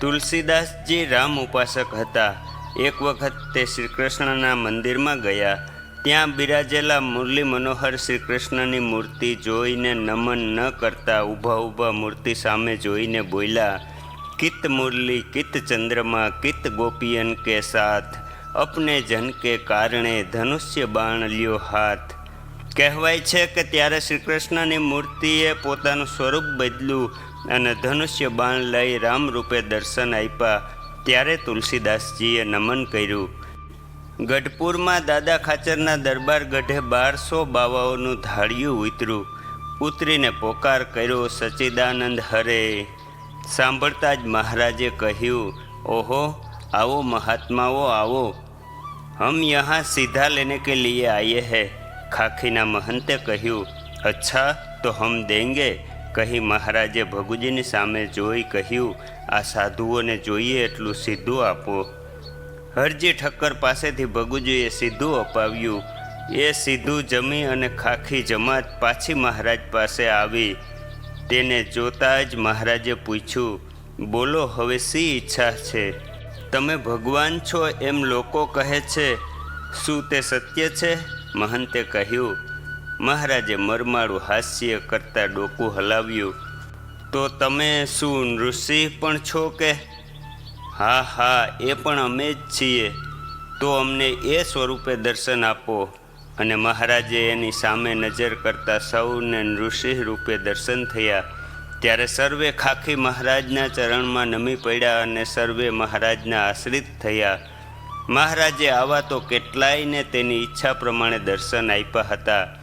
તુલસીદાસજી રામ ઉપાસક હતા. એક વખત તે શ્રી કૃષ્ણના મંદિરમાં ગયા. ત્યાં બિરાજેલા મુરલી મનોહર શ્રી કૃષ્ણની મૂર્તિ જોઈને નમન ન કરતા ઊભા ઊભા મૂર્તિ સામે જોઈને બોલ્યા, કિત મુરલી, કિત ચંદ્રમા, કિત ગોપિયન કે સાથ? અપને જન કે કારણે ધનુષ્ય બાણ લ્યો હાથ? કહેવાય છે કે ત્યારે શ્રી કૃષ્ણની મૂર્તિએ પોતાનું સ્વરૂપ બદલ્યું અને ધનુષ્ય બાણ લઈ રામરૂપે દર્શન આપ્યા. ત્યારે તુલસીદાસજીએ નમન કર્યું. ગઢપુરમાં દાદા ખાચરના દરબાર ગઢે બારસો બાવાઓનું ધાડિયું ઉતર્યું. ઉતરીને પોકાર કર્યો, સચિદાનંદ હરે. સાંભળતા જ મહારાજે કહ્યું, ઓહો, આવો મહાત્માઓ, આવો. હમ યહાં સીધા લેને કે લીએ આયે હૈ. ખાખીના મહંતે કહ્યું, અચ્છા, તો હમ દેંગે. કહી મહારાજે ભગુજીની સામે જોઈ કહ્યું, આ સાધુઓને જોઈએ એટલું સીધું આપો. હરજી ઠક્કર પાસેથી ભગુજીએ સીધું અપાવ્યું. એ સીધું જમી અને ખાખી જમાત પાછી મહારાજ પાસે આવી. તેને જોતાં જ મહારાજે પૂછ્યું, બોલો, હવે શી ઈચ્છા છે? તમે ભગવાન છો એમ લોકો કહે છે. શું તે સત્ય છે? મહંતે કહ્યું મહારાજે મરમાળું હાસ્ય કરતા ડોકું હલાવ્યું. તો તમે શું નૃસિંહ પણ છો કે? હા હા, એ પણ અમે જ છીએ. તો અમને એ સ્વરૂપે દર્શન આપો. અને મહારાજે એની સામે નજર કરતા સૌને નૃસિંહ રૂપે દર્શન થયા. ત્યારે સર્વે ખાખી મહારાજના ચરણમાં નમી પડ્યા અને સર્વે મહારાજના આશ્રિત થયા. મહારાજે આવા તો કેટલાયને તેની ઈચ્છા પ્રમાણે દર્શન આપ્યા હતા.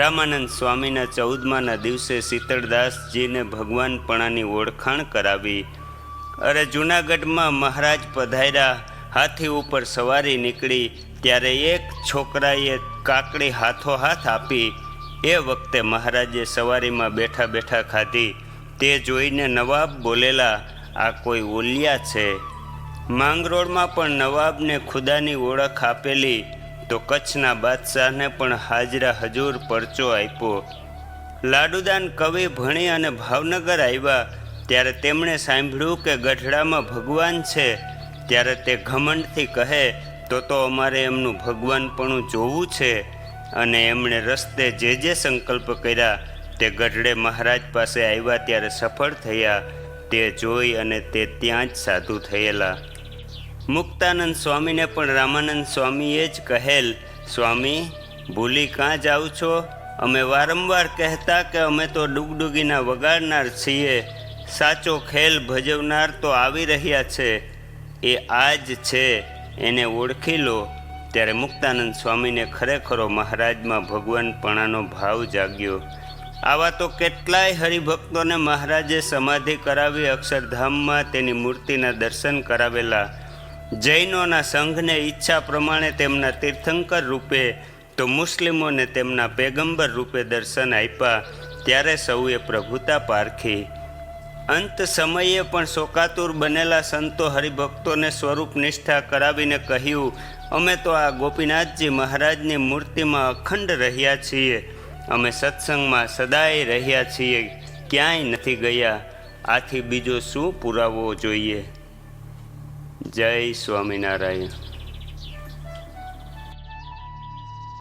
રામાનંદ સ્વામીના ચૌદમાના દિવસે શીતળદાસજીને ભગવાનપણાની ઓળખાણ કરાવી અરે જૂનાગઢમાં મહારાજ પધાર્યા, હાથી ઉપર સવારી નીકળી, ત્યારે એક છોકરાએ કાકડી હાથો હાથ આપી. એ વખતે મહારાજે સવારીમાં બેઠા બેઠા ખાધી. તે જોઈને નવાબ બોલેલા, આ કોઈ ઓલિયા છે? માંગરોળમાં પણ નવાબને ખુદાની ઓળખ આપેલી તો કચ્છના બાદશાહને પણ હાજરા હજૂર પરચો આપ્યો. લાડુદાન કવિ ભણી અને ભાવનગર આવ્યા, ત્યારે તેમણે સાંભળ્યું કે ગઢડામાં ભગવાન છે. ત્યારે તે ઘમંડથી કહે, તો તો અમારે એમનું ભગવાનપણું જોવું છે. અને એમણે રસ્તે જે જે સંકલ્પ કર્યા, તે ગઢડે મહારાજ પાસે આવ્યા ત્યારે સફળ થયા. તે જોઈ અને તે ત્યાં જ સાધુ થયેલા. મુક્તાનંદ સ્વામીને પણ રામાનંદ સ્વામીએ જ કહેલ, સ્વામી, ભૂલી કાં જાઓ છો? અમે વારંવાર કહેતા કે અમે તો ડુગડુગીના વગાડનાર છીએ. સાચો ખેલ ભજવનાર તો આવી રહ્યા છે. એ આ જ છે. એને ઓળખી લો. ત્યારે મુક્તાનંદ સ્વામીને ખરેખરો મહારાજમાં ભગવાનપણાનો ભાવ જાગ્યો. આવા તો કેટલાય હરિભક્તોને મહારાજે સમાધિ કરાવી અક્ષરધામમાં તેની મૂર્તિના દર્શન કરાવેલા. જૈનોના સંઘને ઈચ્છા પ્રમાણે તેમના તીર્થંકર રૂપે તો મુસ્લિમોને તેમના પેગંબર રૂપે દર્શન આપ્યા. ત્યારે સૌએ પ્રભુતા પારખી. અંત સમયે પણ શોકાતુર બનેલા સંતો હરિભક્તોને સ્વરૂપ નિષ્ઠા કરાવીને કહ્યું, અમે તો આ ગોપીનાથજી મહારાજની મૂર્તિમાં અખંડ રહ્યા છીએ. અમે સત્સંગમાં સદાય રહ્યા છીએ, ક્યાંય નથી ગયા. આથી બીજો શું પુરાવો જોઈએ? જય સ્વામિનારાયણ.